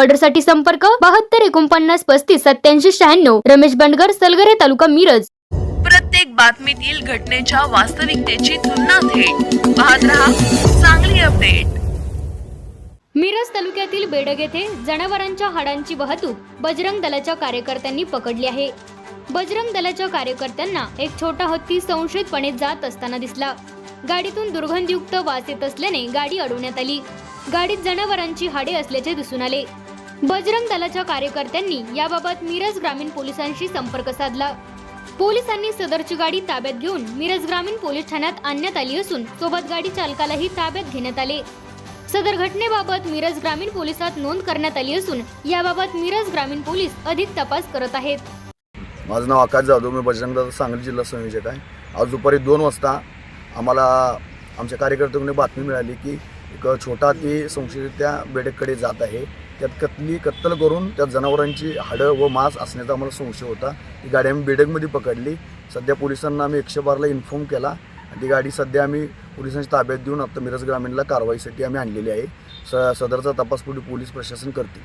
ऑर्डरसाठी संपर्क बहात्तर एकोणपन्नास पस्तीस सत्याऐंशी शहाण्णव. रमेश बंडगर सलगरे तालुका मिरज. प्रत्येक बातमीतील घटनेच्या वास्तविकतेची तुलना थेट. पाहत रहा चांगली अपडेट. मिरज तालुक्यातील बेडग येथे जनावरांच्या हाडांची वाहतूक बजरंग दलाच्या कार्यकर्त्यांनी पकडली आहे. बजरंग दलाच्या कार्यकर्त्यांना एक छोटा हत्ती संशयितपणे जात असताना दिसला. गाडीतून दुर्गंधयुक्त वास येत असल्याने गाडी अडवण्यात आली. गाडीत जनावरांची हाडे असल्याचे दिसून आले. बजरंग दलाच्या कार्यकर्त्यांनी याबाबत मिरज ग्रामीण पोलिसांशी संपर्क साधला. पोलिसांनी सदरची गाडी ताब्यात घेऊन मिरज ग्रामीण पोलीस ठाण्यात आणण्यात आली असून सोबत गाडी चालकालाही ताब्यात घेण्यात आले. सदर घटनेबाबत मिरज ग्रामीण पोलिसात नोंद करण्यात आली असून याबाबत मिरज ग्रामीण पोलीस अधिक तपास करत आहेत. माझं नाव आकाश जाधव मी बजरंगदादा सांगली जिल्हा संयोजक आहे. आज दुपारी दोन वाजता आम्हाला आमच्या कार्यकर्त्यांकडून बातमी मिळाली की एक छोटा ती संशयित्या बेडककडे जात आहे. त्यात कत्नी कत्तल करून त्या जनावरांची हाडं व मांस असण्याचा आम्हाला संशय होता. ती गाडी आम्ही बेडकमध्ये पकडली. सध्या पोलिसांना आम्ही एकशे बारला इन्फॉर्म केला. आणि ती गाडी सध्या आम्ही पोलिसांच्या ताब्यात देऊन आता मिरज ग्रामीणला कारवाईसाठी आम्ही आणलेली आहे. स सदरचा तपास पुढे पोलीस प्रशासन करते